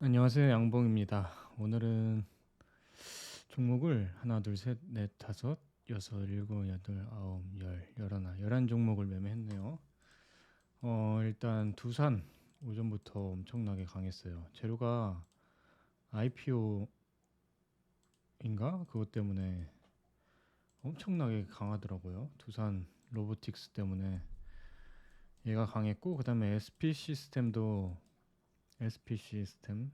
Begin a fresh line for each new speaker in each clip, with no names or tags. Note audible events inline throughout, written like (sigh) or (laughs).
안녕하세요. 양봉입니다. 오늘은 종목을 하나, 둘, 셋, 넷, 다섯, 여섯, 일곱, 여덟, 아홉, 열, 열하나, 열한 종목을 매매했네요. 어, 일단 두산 오전부터 엄청나게 강했어요. 재료가 IPO인가? 그것 때문에 엄청나게 강하더라고요. 두산 로보틱스 때문에 얘가 강했고 그다음에 SP 시스템도 SP 시스템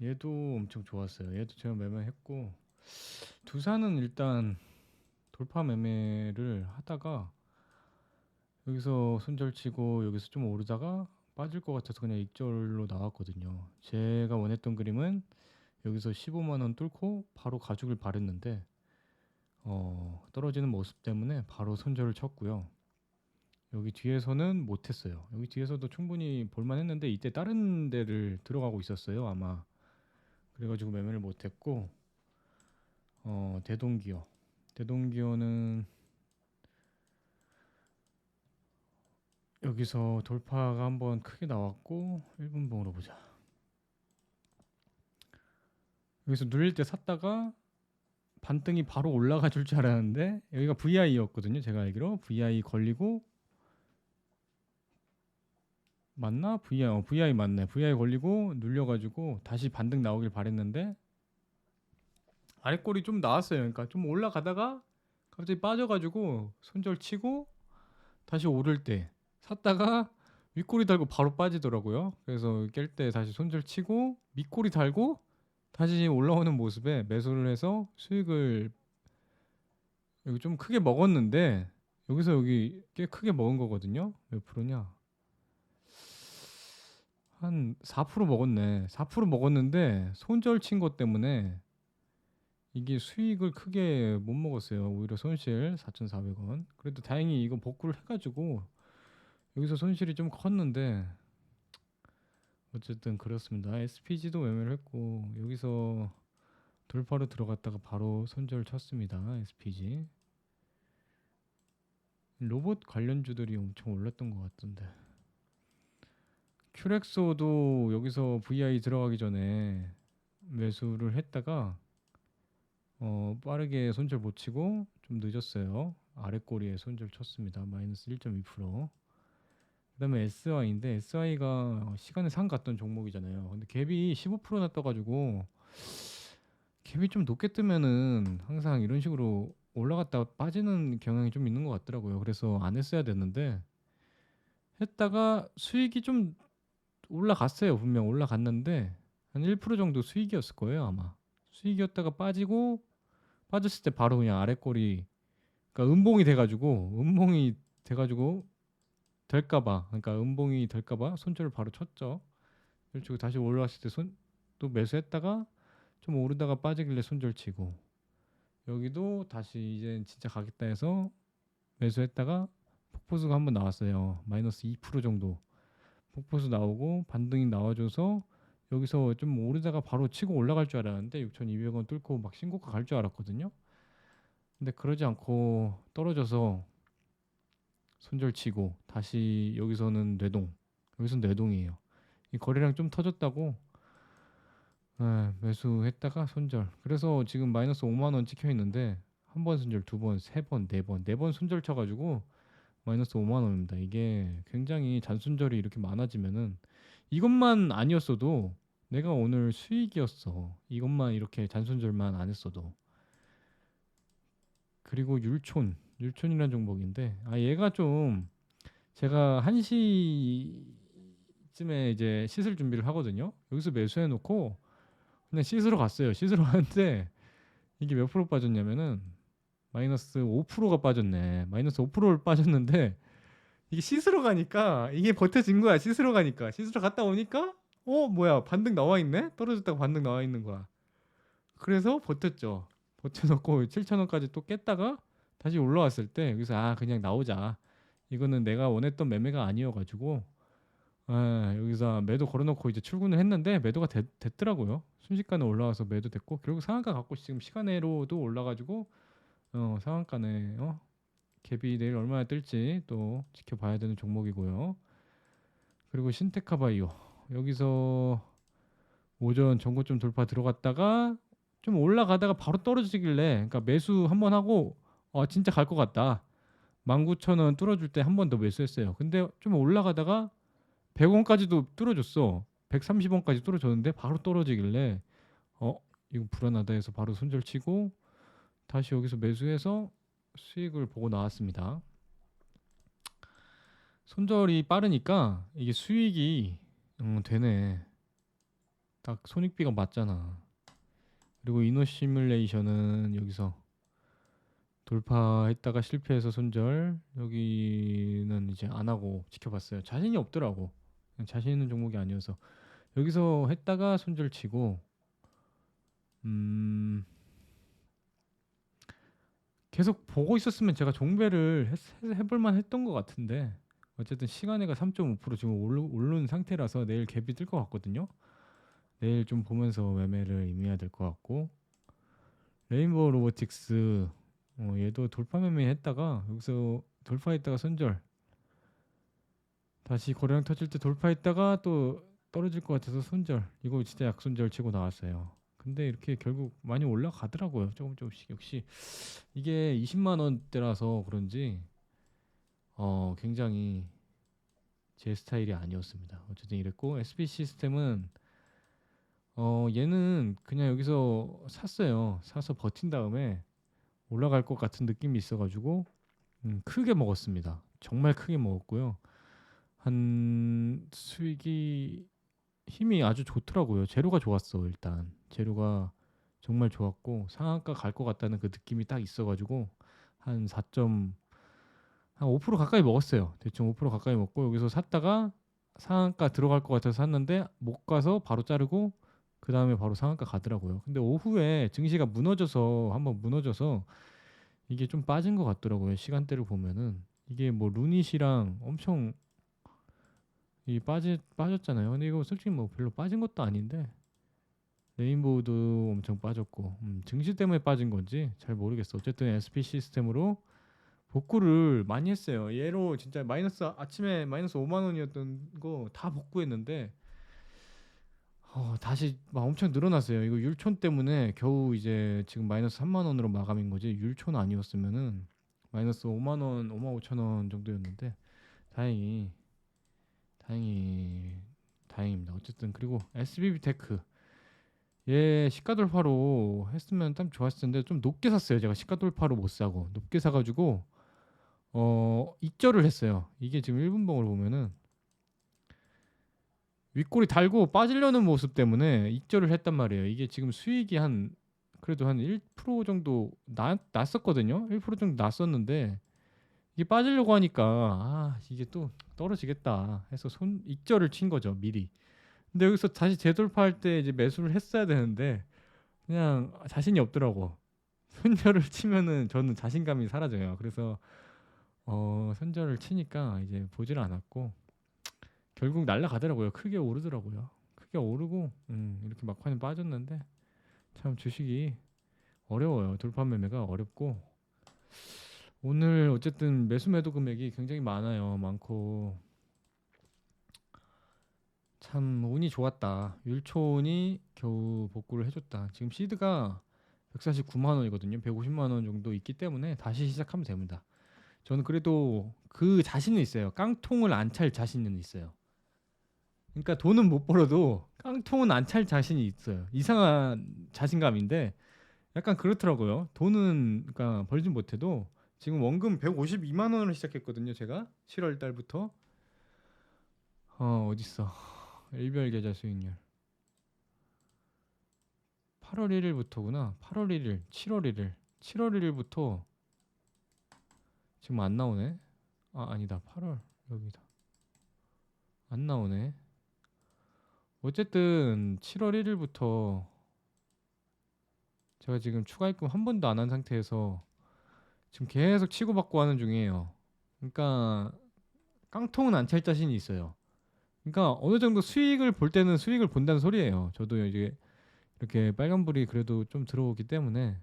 얘도 엄청 좋았어요. 얘도 제가 매매했고 두산은 일단 돌파 매매를 하다가 여기서 손절치고 여기서 좀 오르다가 빠질 것 같아서 그냥 익절로 나왔거든요. 제가 원했던 그림은 여기서 15만 원 뚫고 바로 가죽을 바랬는데 어, 떨어지는 모습 때문에 바로 손절을 쳤고요. 여기 뒤에서는 못했어요. 여기 뒤에서도 충분히 볼만했는데 이때 다른 데를 들어가고 있었어요 아마. 그래가지고 매매를 못했고 어, 대동기어 대동기어는 여기서 돌파가 한번 크게 나왔고 1분봉으로 보자. 여기서 눌릴 때 샀다가 반등이 바로 올라가 줄 줄 알았는데 여기가 VI였거든요. 제가 알기로 VI 걸리고 맞나? VI 어, VI 맞네. VI 걸리고 눌려가지고 다시 반등 나오길 바랬는데 아래꼴이 좀 나왔어요. 그러니까 좀 올라가다가 갑자기 빠져가지고 손절 치고 다시 오를 때 샀다가 윗꼬리 달고 바로 빠지더라고요. 그래서 깰 때 다시 손절 치고 밑꼬리 달고 다시 올라오는 모습에 매수를 해서 수익을 여기 좀 크게 먹었는데 여기서 여기 꽤 크게 먹은 거거든요. 몇 프로냐? 한 4% 먹었네. 4% 먹었는데 손절 친 것 때문에 이게 수익을 크게 못 먹었어요. 오히려 손실 4,400원. 그래도 다행히 이거 복구를 해가지고 여기서 손실이 좀 컸는데 어쨌든 그렇습니다. SPG도 매매를 했고 여기서 돌파로 들어갔다가 바로 손절 쳤습니다. SPG. 로봇 관련주들이 엄청 올랐던 것 같던데. 큐렉소도 여기서 VI 들어가기 전에 매수를 했다가 어, 빠르게 손절 못 치고 좀 늦었어요. 아래 꼬리에 손절 쳤습니다. 마이너스 1.2%. 그다음에 SI인데 SI가 시간에 상 갔던 종목이잖아요. 근데 갭이 15%나 떠가지고 갭이 좀 높게 뜨면은 항상 이런 식으로 올라갔다가 빠지는 경향이 좀 있는 것 같더라고요. 그래서 안 했어야 됐는데 했다가 수익이 좀 올라갔어요. 분명 올라갔는데 한 1% 정도 수익이었을 거예요, 아마. 수익이었다가 빠지고 빠졌을 때 바로 그냥 아래 꼬리 그러니까 음봉이 돼 가지고 음봉이 돼 가지고 될까 봐. 그러니까 음봉이 될까 봐 손절을 바로 쳤죠. 그리고 다시 올라왔을 때 손 또 매수했다가 좀 오르다가 빠지길래 손절 치고 여기도 다시 이제 진짜 가겠다 해서 매수했다가 폭포수가 한번 나왔어요. 마이너스 2% 정도. 폭포수 나오고 반등이 나와줘서 여기서 좀 오르다가 바로 치고 올라갈 줄 알았는데 6,200원 뚫고 막 신고가 갈 줄 알았거든요. 근데 그러지 않고 떨어져서 손절치고 다시 여기서는 뇌동 여기서 뇌동이에요. 이 거래량 좀 터졌다고 에, 매수했다가 손절. 그래서 지금 마이너스 5만 원 찍혀 있는데 한 번 손절, 두 번, 세 번, 네 번, 네 번 손절 쳐가지고 마이너스 5만 원입니다. 이게 굉장히 잔손절이 이렇게 많아지면은 이것만 아니었어도 내가 오늘 수익이었어. 이것만 이렇게 잔손절만 안 했어도. 그리고 율촌, 율촌이라는 종목인데 아 얘가 좀 제가 1시쯤에 이제 씻을 준비를 하거든요. 여기서 매수해 놓고 그냥 씻으러 갔어요. 씻으러 갔는데 (laughs) 이게 몇 프로 빠졌냐면은 마이너스 5%가 빠졌네. 마이너스 5%를 빠졌는데 이게 씻으러 가니까 이게 버텨진 거야. 씻으러 가니까 씻으러 갔다 오니까 어 뭐야 반등 나와 있네. 떨어졌다가 반등 나와 있는 거야. 그래서 버텼죠. 버텨놓고 7,000원까지 또 깼다가 다시 올라왔을 때 여기서 아 그냥 나오자. 이거는 내가 원했던 매매가 아니어가지고 아, 여기서 매도 걸어놓고 이제 출근을 했는데 매도가 됐, 됐더라고요. 순식간에 올라와서 매도 됐고 결국 상한가 갖고 지금 시간으로도 올라가지고 어, 상한가네. 어? 갭이 내일 얼마나 뜰지 또 지켜봐야 되는 종목이고요. 그리고 신테카바이오 여기서 오전 전고점 돌파 들어갔다가 좀 올라가다가 바로 떨어지길래 그러니까 매수 한 번 하고 어 진짜 갈 것 같다. 19,000원 뚫어줄 때 한 번 더 매수했어요. 근데 좀 올라가다가 100원까지도 뚫어줬어. 130원까지 뚫어줬는데 바로 떨어지길래 어 이거 불안하다 해서 바로 손절 치고 다시 여기서 매수해서 수익을 보고 나왔습니다. 손절이 빠르니까 이게 수익이 음, 되네. 딱 손익비가 맞잖아. 그리고 이노 시뮬레이션은 여기서 돌파했다가 실패해서 손절 여기는 이제 안 하고 지켜봤어요. 자신이 없더라고. 자신 있는 종목이 아니어서 여기서 했다가 손절 치고 음 계속 보고 있었으면 제가 종배를 했- 해볼 만 했던 것 같은데 어쨌든 시간에가 3.5% 지금 오른 상태라서 내일 갭이 뜰 것 같거든요. 내일 좀 보면서 매매를 임해야 될 것 같고 레인보우 로보틱스 어, 얘도 돌파 매매 했다가 여기서 돌파했다가 손절 다시 거래량 터질 때 돌파했다가 또 떨어질 것 같아서 손절 이거 진짜 약손절 치고 나왔어요. 근데 이렇게 결국 많이 올라가더라고요. 조금 조금씩 역시 이게 20만 원대라서 그런지 어 굉장히 제 스타일이 아니었습니다. 어쨌든 이랬고 SB 시스템은 어 얘는 그냥 여기서 샀어요. 사서 버틴 다음에 올라갈 것 같은 느낌이 있어가지고 음, 크게 먹었습니다. 정말 크게 먹었고요. 한 수익이 힘이 아주 좋더라고요. 재료가 좋았어 일단 재료가 정말 좋았고 상한가 갈 것 같다는 그 느낌이 딱 있어 가지고 한 4. 한5% 가까이 먹었어요. 대충 5% 가까이 먹고 여기서 샀다가 상한가 들어갈 것 같아서 샀는데 못 가서 바로 자르고 그 다음에 바로 상한가 가더라고요. 근데 오후에 증시가 무너져서 한번 무너져서 이게 좀 빠진 것 같더라고요. 시간대를 보면은 이게 뭐 루닛이랑 엄청 이 빠지 빠졌잖아요. 근데 이거 솔직히 뭐 별로 빠진 것도 아닌데 레인보우도 엄청 빠졌고 음, 증시 때문에 빠진 건지 잘 모르겠어. 어쨌든 SP 시스템으로 복구를 많이 했어요. 얘로 진짜 마이너스 아침에 마이너스 5만 원이었던 거 다 복구했는데 어, 다시 막 엄청 늘어났어요. 이거 율촌 때문에 겨우 이제 지금 마이너스 3만 원으로 마감인 거지. 율촌 아니었으면은 마이너스 5만 원, 5만 5천 원 정도였는데 다행히 다행히 다행입니다. 어쨌든 그리고 SBB 테크 얘 시가 돌파로 했으면 참 좋았을 텐데 좀 높게 샀어요. 제가 시가 돌파로 못 사고 높게 사가지고 어 익절을 했어요. 이게 지금 1분봉을 보면은 윗골이 달고 빠지려는 모습 때문에 익절을 했단 말이에요. 이게 지금 수익이 한 그래도 한 1% 정도 나, 났었거든요. 1% 정도 났었는데 이게 빠지려고 하니까 아 이게 또 떨어지겠다 해서 손 익절을 친 거죠 미리. 근데 여기서 다시 재돌파할 때 이제 매수를 했어야 되는데 그냥 자신이 없더라고. 손절을 치면은 저는 자신감이 사라져요. 그래서 어 손절을 치니까 이제 보질 않았고 결국 날라가더라고요. 크게 오르더라고요. 크게 오르고 음, 이렇게 막판에 빠졌는데 참 주식이 어려워요. 돌파 매매가 어렵고 오늘 어쨌든 매수 매도 금액이 굉장히 많아요. 많고 참 운이 좋았다. 율촌이 겨우 복구를 해줬다. 지금 시드가 149만 원이거든요. 150만 원 정도 있기 때문에 다시 시작하면 됩니다. 저는 그래도 그 자신은 있어요. 깡통을 안 찰 자신은 있어요. 그러니까 돈은 못 벌어도 깡통은 안 찰 자신이 있어요. 이상한 자신감인데 약간 그렇더라고요. 돈은 그러니까 벌진 못해도 지금 원금 152만 원으로 시작했거든요. 제가. 7월 달부터. 어 어딨어. 일별 계좌 수익률. 8월 1일부터구나. 8월 1일 7월 1일. 7월 1일부터 지금 안 나오네. 아 아니다. 8월 여기다. 안 나오네. 어쨌든 7월 1일부터 제가 지금 추가 입금 한 번도 안 한 상태에서 지금 계속 치고받고 하는 중이에요. 그러니까 깡통은 안 찰 자신이 있어요. 그러니까 어느 정도 수익을 볼 때는 수익을 본다는 소리예요. 저도 이제 이렇게 빨간불이 그래도 좀 들어오기 때문에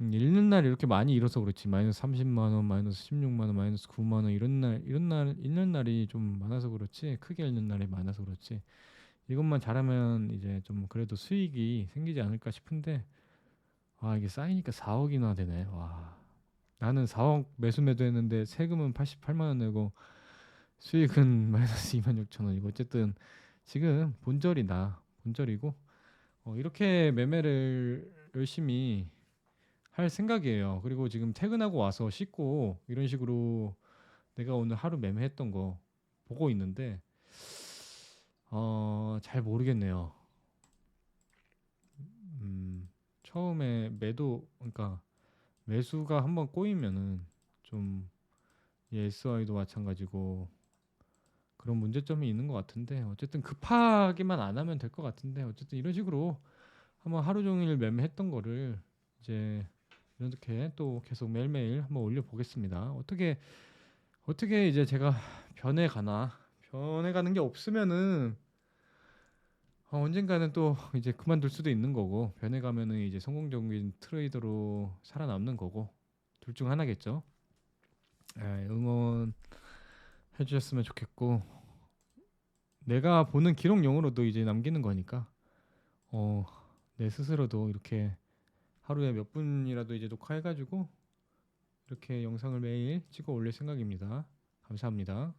음, 잃는 날 이렇게 많이 잃어서 그렇지 마이너스 30만 원, 마이너스 16만 원, 마이너스 9만 원 이런 날 이런 날 잃는 날이 좀 많아서 그렇지 크게 잃는 날이 많아서 그렇지 이것만 잘하면 이제 좀 그래도 수익이 생기지 않을까 싶은데 아 이게 쌓이니까 4억이나 되네. 와. 나는 4억 매수 매도했는데 세금은 88만 원 내고 수익은 (laughs) 마이너스 2만 6천 원이고 어쨌든 지금 본절이다. 본절이고 어, 이렇게 매매를 열심히 할 생각이에요. 그리고 지금 퇴근하고 와서 씻고 이런 식으로 내가 오늘 하루 매매했던 거 보고 있는데 어, 잘 모르겠네요. 음, 처음에 매도 그러니까 매수가 한번 꼬이면은 좀이 SI도 마찬가지고 그런 문제점이 있는 것 같은데 어쨌든 급하게만 안 하면 될 것 같은데 어쨌든 이런 식으로 한번 하루 종일 매매했던 거를 이제 이렇게 또 계속 매일매일 한번 올려 보겠습니다. 어떻게 어떻게 이제 제가 변해 가나 변해 가는 게 없으면은 어, 언젠가는 또 (laughs) 이제 그만둘 수도 있는 거고 변해 가면은 이제 성공적인 트레이더로 살아남는 거고 둘 중 하나겠죠. 예, 응원 해주셨으면 좋겠고 내가 보는 기록용으로도 이제 남기는 거니까 어, 내 스스로도 이렇게 하루에 몇 분이라도 이제 녹화해가지고 이렇게 영상을 매일 찍어 올릴 생각입니다. 감사합니다.